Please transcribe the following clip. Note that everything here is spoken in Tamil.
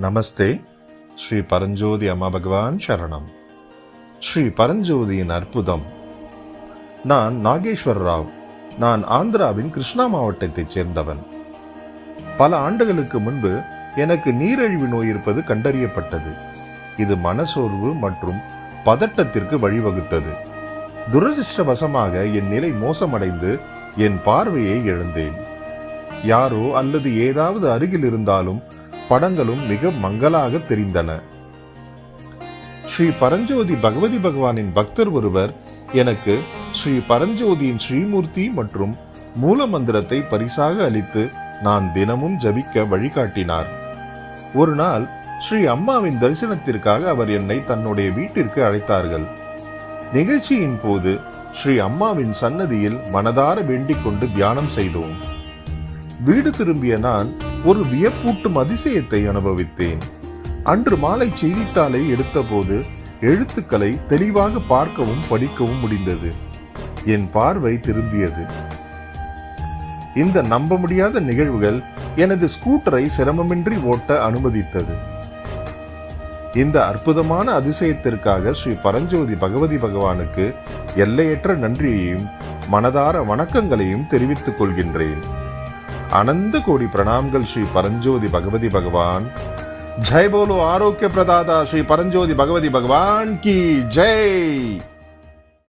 நமஸ்தே. ஸ்ரீ பரஞ்சோதி அம்மா பகவான் சரணம். ஸ்ரீ பரஞ்சோதியின் அற்புதம். நான் நாகேஸ்வர் ராவ். நான் ஆந்திராவின் கிருஷ்ணா மாவட்டத்தைச் சேர்ந்தவன். பல ஆண்டுகளுக்கு முன்பு எனக்கு நீரிழிவு நோய் இருப்பது கண்டறியப்பட்டது. இது மனசோர்வு மற்றும் பதட்டத்திற்கு வழிவகுத்தது. துரதிருஷ்டவசமாக என் நிலை மோசமடைந்து என் பார்வையை இழந்தேன். யாரோ அல்லது ஏதாவது அருகில் இருந்தாலும் படங்களும் மிக மங்கலாக தெரிந்தன. ஸ்ரீ பரஞ்சோதி பகவதி பகவானின் பக்தர் ஒருவர் எனக்கு ஸ்ரீ பரஞ்சோதியின் ஸ்ரீமூர்த்தி மற்றும் மூல மந்திரத்தை பரிசாக அளித்து நான் தினமும் ஜபிக்க வழிகாட்டினார். ஒரு நாள் ஸ்ரீ அம்மாவின் தரிசனத்திற்காக அவர் என்னை தன்னுடைய வீட்டிற்கு அழைத்தார்கள். நிகழ்ச்சியின் போது ஸ்ரீ அம்மாவின் சன்னதியில் மனதார வேண்டிக் கொண்டு தியானம் செய்தோம். வீடு திரும்பிய நான் ஒரு வியப்பூட்டும் அதிசயத்தை அனுபவித்தேன். அன்று மாலை செய்தித்தாளை எடுத்தபோது எழுத்துக்களை தெளிவாக பார்க்கவும் படிக்கவும் முடிந்தது. என் பார்வை திரும்பியது. இந்த நம்ப முடியாத நிகழ்வுகள் எனது ஸ்கூட்டரை சிரமமின்றி ஓட்ட அனுமதித்தது. இந்த அற்புதமான அதிசயத்திற்காக ஸ்ரீ பரஞ்சோதி பகவதி பகவானுக்கு எல்லையற்ற நன்றியையும் மனதார வணக்கங்களையும் தெரிவித்துக் கொள்கின்றேன். அனந்த கோடி பிரணாம்கள் ஸ்ரீ பரஞ்சோதி பகவதி பகவான். ஜெய் போலோ ஆரோக்கிய பிரதாதா ஸ்ரீ பரஞ்சோதி பகவதி பகவான் கி ஜெய்.